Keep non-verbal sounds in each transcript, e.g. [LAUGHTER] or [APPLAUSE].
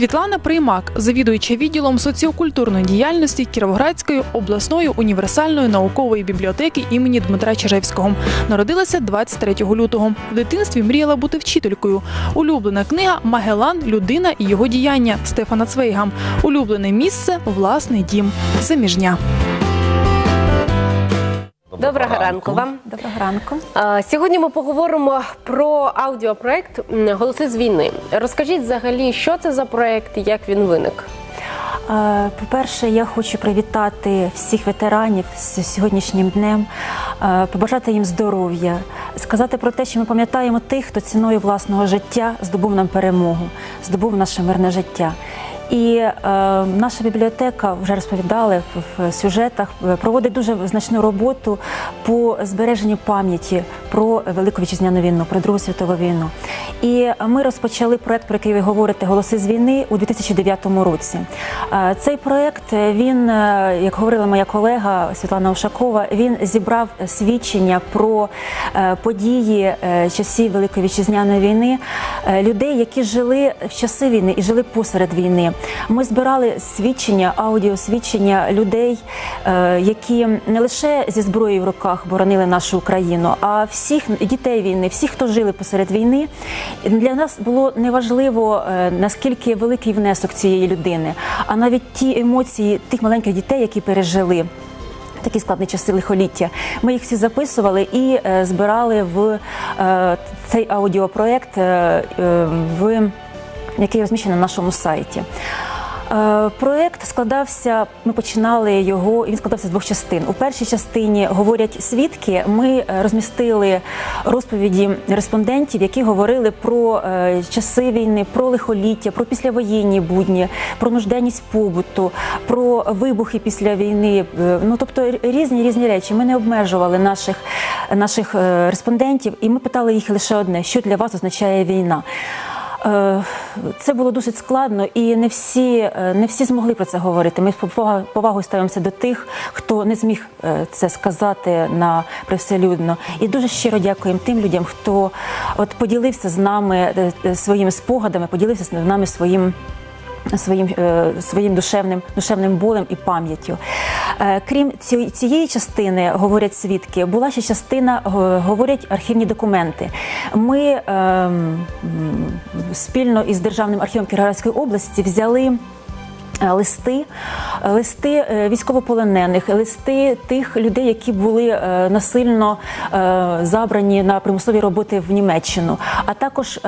Світлана Приймак, завідуюча відділом соціокультурної діяльності Кіровоградської обласної універсальної наукової бібліотеки імені Дмитра Чижевського, народилася 23 лютого. В дитинстві мріяла бути вчителькою. Улюблена книга Магелан, людина і його діяння Стефана Цвейга. Улюблене місце власний дім. Заміжня. Доброго ранку вам. Доброго ранку. А, Сьогодні ми поговоримо про аудіопроект Голоси з війни. Розкажіть взагалі, що це за проект і як він виник? Е, По-перше, я хочу привітати всіх ветеранів з сьогоднішнім днем, е, побажати їм здоров'я, сказати про те, що ми пам'ятаємо тих, хто ціною власного життя здобув нам перемогу, здобув наше мирне життя. І е, наша бібліотека вже розповідали в, сюжетах, е, проводить дуже значну роботу по збереженню пам'яті про Велику вітчизняну війну, про Другу світову війну. І ми розпочали проект, про який ви говорите Голоси з війни у 2009 році. Е, Цей проект е, він, е, як говорила моя колега Світлана Ушакова, він зібрав свідчення про е, події е, часів Великої вітчизняної війни, е, людей, які жили в часи війни і жили посеред війни. Ми збирали свідчення, аудіосвідчення людей, е, які не лише зі зброєю в руках боронили нашу Україну, а всіх дітей війни, всіх, хто жили посеред війни. Для нас було неважливо е, наскільки великий внесок цієї людини, а навіть ті емоції тих маленьких дітей, які пережили. Такі складні часи лихоліття. Ми їх всі записували і е, збирали в е, цей аудіопроект, е, е, в який розміщений на нашому сайті. Е, Проект складався. Ми починали його. Він складався з двох частин. У першій частині говорять свідки. Ми е, розмістили розповіді респондентів, які говорили про е, часи війни, про лихоліття, про післявоєнні будні, про нужденність побуту, про вибухи після війни. Ну тобто різні різні речі. Ми не обмежували наших наших респондентів, і ми питали їх лише одне: що для вас означає війна. Е, Це було досить складно, і не всі, е, не всі змогли про це говорити. Ми повагою ставимося до тих, хто не зміг е, це сказати на привселюдно. І дуже щиро дякуємо тим людям, хто от поділився з нами своїми спогадами, поділився з нами своїм. Своїм своїм душевним душевним болем і пам'яттю. Крім ці- цієї частини, говорять свідки, була ще частина, говорять архівні документи. Ми е, м, спільно із Державним архівом Кіровоградської області взяли. Е, Листи, е, листи е, військовополонених, листи тих людей, які були насильно забрані на примусові роботи в Німеччину, а також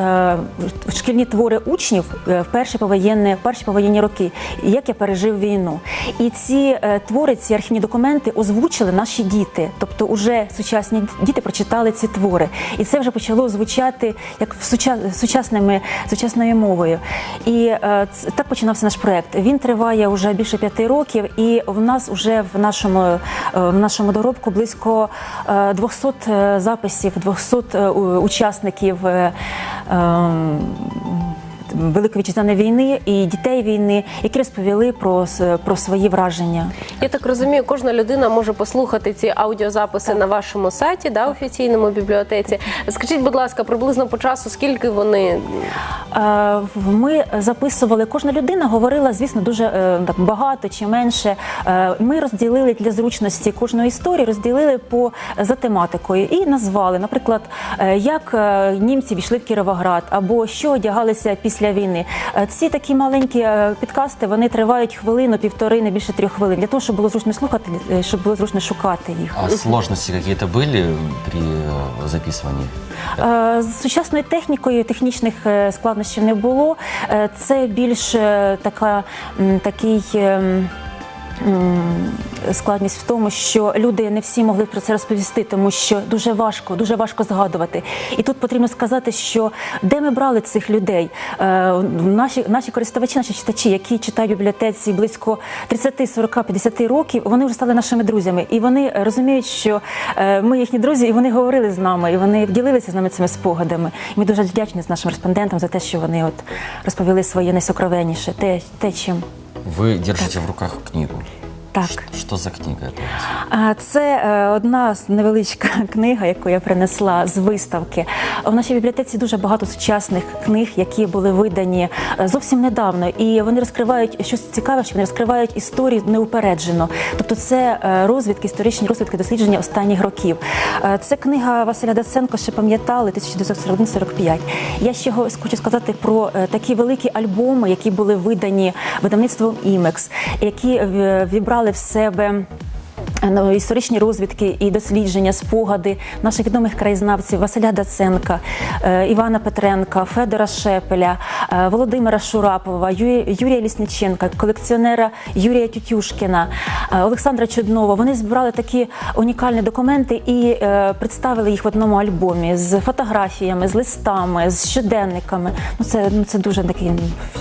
шкільні твори учнів в перші повоєнні, перші повоєнні роки, як я пережив війну. І ці твори, ці архівні документи озвучили наші діти. Тобто, уже сучасні діти прочитали ці твори, і це вже почало звучати як суча- сучасними сучасною мовою. І так починався наш проект. Він триває вже більше п'яти років, і в нас вже в нашому е, в нашому доробку близько е, 200 е, записів, 200 е, учасників. Великої вітчизняної війни і дітей війни, які розповіли про, про свої враження. Я так розумію, кожна людина може послухати ці аудіозаписи на вашому сайті, да, офіційному бібліотеці. Скажіть, будь ласка, приблизно по часу, скільки вони Е, Ми записували, кожна людина говорила, звісно, дуже е, так багато чи менше. Е, Ми розділили для зручності кожної історії, розділили по за тематикою і назвали, наприклад, як німці війшли в Кіровоград або що одягалися після війни. Е, Ці такі маленькі е, підкасти вони тривають хвилину, півтори, не більше трьох хвилин, для того, щоб було зручно слухати, е, щоб було зручно шукати їх. А сложности какие-то были при э, записывании? Е, З сучасною технікою технічних е, складнощів не було. Е, Це більш е, така м, такий. ем, Складність в тому, що люди не всі могли про це розповісти, тому що дуже важко, дуже важко згадувати. І тут потрібно сказати, що де ми брали цих людей? Е, Наші наші користувачі, наші читачі, які читають бібліотеці близько 30, 40, 50 років, вони вже стали нашими друзями, і вони розуміють, що е, ми їхні друзі, і вони говорили з нами, і вони ділилися з нами цими спогадами. І ми дуже вдячні з нашим респондентам за те, що вони от розповіли своє найсокровенніше, те, те чим. Вы держите в руках книгу. Так. Что за книга у? А, Це е, одна невеличка [LAUGHS] книга, яку я принесла з виставки. В нашій бібліотеці дуже багато сучасних книг, які були видані е, зовсім недавно, і вони розкривають щось цікаве, що вони розкривають історію неупереджено. Тобто, це е, розвідки, історичні розвідки, дослідження останніх років. Це книга Василя Даценко, ще пам'ятали 1941-45. Я ще хочу сказати про такі великі альбоми, які були видані видавництвом Імекс, які е, вібрали в себе. Ну, Історичні розвідки і дослідження, спогади наших відомих краєзнавців Василя Даценка, е, Івана Петренка, Федора Шепеля, е, Володимира Шурапова, Юрія Лісниченка, колекціонера Юрія Тютюшкіна, е, Олександра Чуднова. Вони збирали такі унікальні документи і е, представили їх в одному альбомі з фотографіями, з листами, з щоденниками. Ну це ну це дуже такий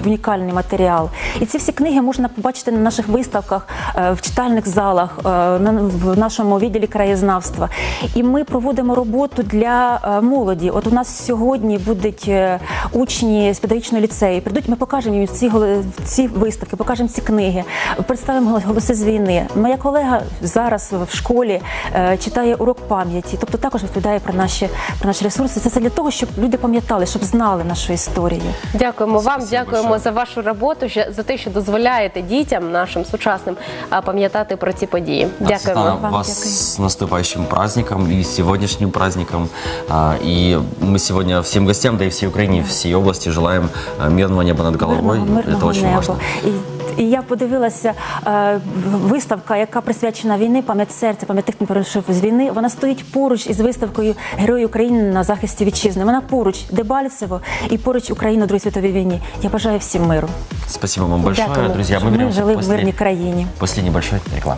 унікальний матеріал. І ці всі книги можна побачити на наших виставках е, в читальних залах, е, на в нашому відділі краєзнавства. І ми проводимо роботу для е, молоді. От у нас сьогодні будуть е, учні з педагогічного ліцею. Прийдуть, ми покажемо їм ці ці виставки, покажемо ці книги, представимо голоси з війни. Моя колега зараз в школі е, читає урок пам'яті, тобто також розповідає про наші про наші ресурси. Це для того, щоб люди пам'ятали, щоб знали нашу історію. Дякуємо вам, дякуємо большое. за вашу роботу, ще- за те, що дозволяєте дітям нашим сучасним пам'ятати про ці події. Дякуємо. Светлана, Вам вас дякую. с наступающим праздником и сегодняшним праздником. А, И мы сегодня всем гостям, да и всей Украине, и всей области желаем а, мирного неба над головой. Мирного, мирного Это очень неба. важно. І, і я подивилася е, виставка, яка присвячена війни, пам'ять серця, пам'ять тих, хто перейшов з війни. Вона стоїть поруч із виставкою Герої України на захисті вітчизни. Вона поруч Дебальцево і поруч Україна у Другій світовій війні. Я бажаю всім миру. Спасибо вам большое, Дякуємо, друзья. щоб Мы ми вернемся жили в после, мирній країні. после небольшой рекламы.